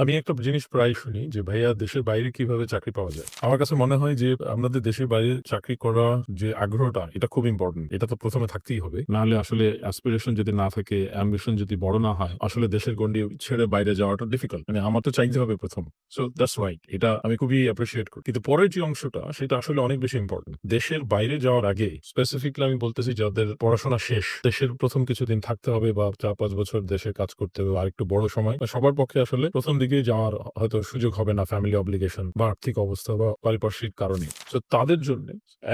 আমি একটা জিনিস প্রায় শুনি যে, ভাইয়া, দেশের বাইরে কীভাবে চাকরি পাওয়া যায়? আমার কাছে মনে হয় যে আপনাদের দেশের বাইরে চাকরি করা যে আগ্রহটা, এটা খুব ইম্পর্টেন্ট এটা তো প্রথমে থাকতেই হবে। না হলে আসলে অ্যাসপিরেশন যদি না থাকে অ্যাম্বিশন যদি বড় না হয়, আসলে দেশের গন্ডি ছেড়ে বাইরে যাওয়াটা ডিফিকাল্ট মানে আমার তো চাইতে হবে প্রথম। সো দ্যাটস রাইট এটা আমি খুবই অ্যাপ্রিসিয়েট করি। কিন্তু পরের যে অংশটা, সেটা আসলে অনেক বেশি ইম্পর্টেন্ট দেশের বাইরে যাওয়ার আগে স্পেসিফিকলি আমি বলতেছি যাদের পড়াশোনা শেষ, দেশের প্রথম কিছুদিন থাকতে হবে বা চার পাঁচ বছর দেশে কাজ করতে হবে আর একটু বড় সময় সবার পক্ষে আসলে প্রথম দিকে যাওয়ার হয়তো সুযোগ হবে না ফ্যামিলি অব্লিগেশন বা আর্থিক অবস্থা বা পারিপার্শ্বিক কারণে। তো তাদের জন্য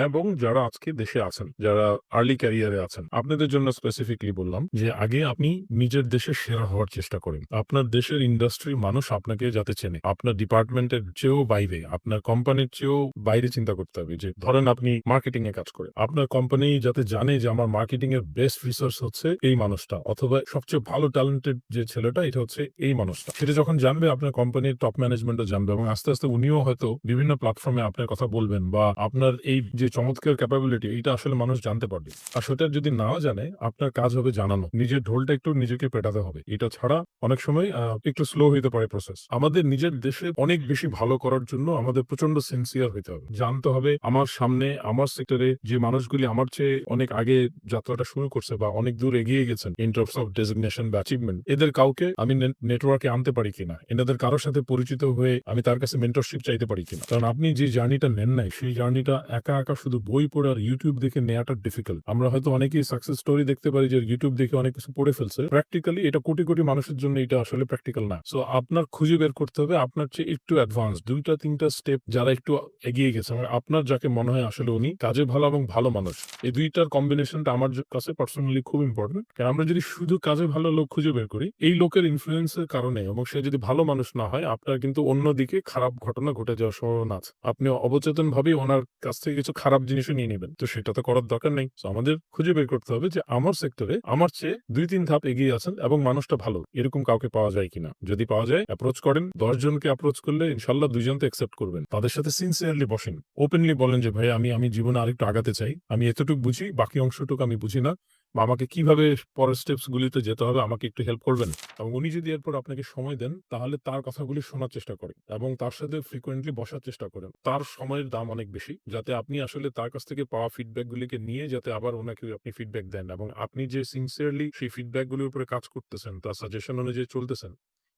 এবং যারা আজকে দেশে আছেন, যারা আর্লি ক্যারিয়ারে আছেন, আপনাদের জন্য স্পেসিফিকলি বললাম যে আগে আপনি নিজের দেশে সেরা হওয়ার চেষ্টা করেন। আপনার দেশের ইন্ডাস্ট্রির মানুষ আপনাকে যাতে চেনে, আপনার ডিপার্টমেন্টের চেয়েও বাইরে, আপনার কোম্পানির চেয়েও বাইরে চিন্তা করতে হবে যে ধরেন আপনি মার্কেটিং এ কাজ করেন, আপনার কোম্পানি যাতে জানে যে আমার মার্কেটিং এর বেস্ট রিসোর্স হচ্ছে এই মানুষটা, অথবা সবচেয়ে ভালো ট্যালেন্টেড যে ছেলেটা, এটা হচ্ছে এই মানুষটা। সেটা যখন জানবে আপনার কোম্পানির টপ ম্যানেজমেন্টও জানবে এবং আস্তে আস্তে উনিও হয়তো বিভিন্ন প্ল্যাটফর্মে আপনার কথা বলবেন বা আপনার এই যে চমৎকার ক্যাপাবিলিটি এটা আসলে মানুষ জানতে পারবে। আর সেটা যদি নাও জানে, আপনার কাজ হবে জানানো। নিজের ঢোলটা একটু নিজেকে পেটাতে হবে। এটা ছাড়া অনেক সময় একটু স্লো হইতে পারে প্রসেস আমাদের নিজের দেশে অনেক বেশি ভালো করার জন্য আমাদের প্রচণ্ড সিনসিয়ার হইতে হবে। জানতে হবে আমার সামনে, আমার সেক্টরে যে মানুষগুলি আমার চেয়ে অনেক আগে যাত্রাটা শুরু করছে বা অনেক দূর এগিয়ে গেছেন ইন টার্মস অফ ডেজিগনেশন বা অ্যাচিভমেন্ট এদের কাউকে আমি নেটওয়ার্কে আনতে পারি কিনা? এনাদের কারোর সাথে পরিচিত হয়ে আমি তার কাছে মেন্টরশিপ চাইতে পারি কিনা। কারণ আপনি যে জার্নিটা নেন নাই, সেই জার্নিটা একা একা শুধু বই পড়ে আর ইউটিউব দেখে নেওয়াটা ডিফিকাল্ট আমরা হয়তো অনেকেই সাকসেস স্টোরি দেখতে পারি যে ইউটিউব দেখে অনেক কিছু পড়ে ফেলছে। প্র্যাকটিক্যালি এটা কোটি কোটি মানুষের জন্য এটা আসলে প্র্যাকটিক্যাল না। সো আপনার খুঁজে বের করতে হবে, আপনার চেয়ে একটু অ্যাডভান্স দুইটা, তিনটা স্টেপ যারা একটু এগিয়ে গেছে। মানে আপনার যাকে মনে হয় আসলে উনি কাজে ভালো এবং ভালো মানুষ। এই দুইটার কম্বিনেশনটা আমার কাছে পার্সোনালি খুব ইম্পর্টেন্ট কারণ আমরা যদি শুধু কাজে ভালো লোক খুঁজে বের করি, এই লোকের ইনফ্লুয়েন্সের কারণে এবং সে যদি ভালো মানুষ না হয়, আপনার কিন্তু অন্যদিকে খারাপ ঘটনা ঘটে যাওয়ার সম্ভাবনা আছে। আপনি অবচেতন ভাবে ওনার কাছ থেকে কিছু খারাপ জিনিসও নিয়ে নেবেন। তো সেটা তো করার দরকার নেই। So আমাদের খুঁজে বের করতে হবে যে আমার সেক্টরে আমার চেয়ে দুই তিন ধাপ এগিয়ে আছেন এবং মানুষটা ভালো, এরকম কাউকে পাওয়া যায় কিনা। যদি পাওয়া যায় অ্যাপ্রোচ করেন। দশ জনকে অ্যাপ্রোচ করলে ইনশাল্লাহ দুইজন তো অ্যাকসেপ্ট করবেন। তাদের সাথে সিনসিয়ারলি বসেন। ওপেনলি বলেন যে, ভাই, আমি আমি জীবনে আরেকটু আগাতে চাই। আমি এতটুকু বুঝি, বাকি অংশটুকু আমি বুঝি না। বা আমাকে কীভাবে পরের স্টেপস গুলিতে যেতে হবে, আমাকে একটু হেল্প করবেন? এবং উনি যদি এরপর আপনাকে সময় দেন, তাহলে তার কথাগুলি শোনার চেষ্টা করেন এবং তার সাথে ফ্রিকোয়েন্টলি বসার চেষ্টা করেন। তার সময়ের দাম অনেক বেশি, যাতে আপনি আসলে তার কাছ থেকে পাওয়া ফিডব্যাক গুলিকে নিয়ে যাতে আবার ওনাকে আপনি ফিডব্যাক দেন এবং আপনি যে সিনসিয়ারলি সেই ফিডব্যাক গুলির উপরে কাজ করতেছেন, তার সাজেশন অনুযায়ী চলতেছেন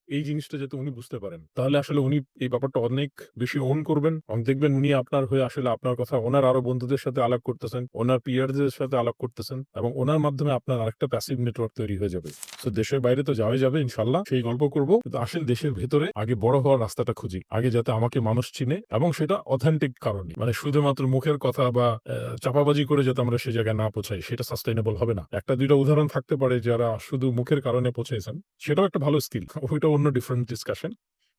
এই জিনিসটা যাতে উনি বুঝতে পারেন। তাহলে আসলে উনি এই ব্যাপারটা অনেক বেশি ওন করবেন। দেখবেন উনি আপনার হয়ে আসলে আপনার কথা ওনার আরও বন্ধুদের সাথে আলাপ করতেছেন, ওনার পিয়ারদের সাথে আলাপ করতেছেন এবং ওনার মাধ্যমে আপনার আরেকটা প্যাসিভ নেটওয়ার্ক তৈরি হয়ে যাবে। তো দেশের বাইরে তো যাওয়াই যাবে ইনশাল্লাহ। সেই গল্প করব। কিন্তু আসেন দেশের ভেতরে আগে বড় হওয়ার রাস্তাটা খুঁজি। আগে যাতে আমাকে মানুষ চিনে এবং সেটা অথেন্টিক কারণে। মানে শুধুমাত্র মুখের কথা বা চাপাবাজি করে যাতে আমরা সে জায়গায় না পৌঁছাই, সেটা সাস্টেইনেবল হবে না। একটা দুইটা উদাহরণ থাকতে পারে যারা শুধু মুখের কারণে পৌঁছেছেন সেটাও একটা ভালো স্কিল ওইটা অন্য ডিফারেন্ট ডিসকাশন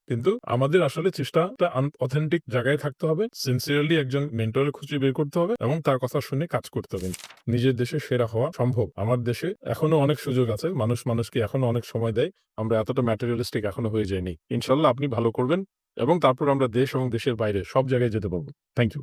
কিন্তু আমাদের আসলে চেষ্টাটা অথেন্টিক জায়গায় থাকতে হবে সিনসিয়ারলি একজন মেন্টরের খুঁজে বের করতে হবে এবং তার কথা শুনে কাজ করতে হবে। নিজের দেশে সেরা হওয়া সম্ভব। আমার দেশে এখনও অনেক সুযোগ আছে, মানুষ মানুষকে এখনও অনেক সময় দেয়। আমরা এতটা ম্যাটেরিয়ালিস্টিক এখনও হয়ে যায়নি ইনশাল্লাহ আপনি ভালো করবেন এবং তারপর আমরা দেশ এবং দেশের বাইরে সব জায়গায় যেতে পারব। Thank you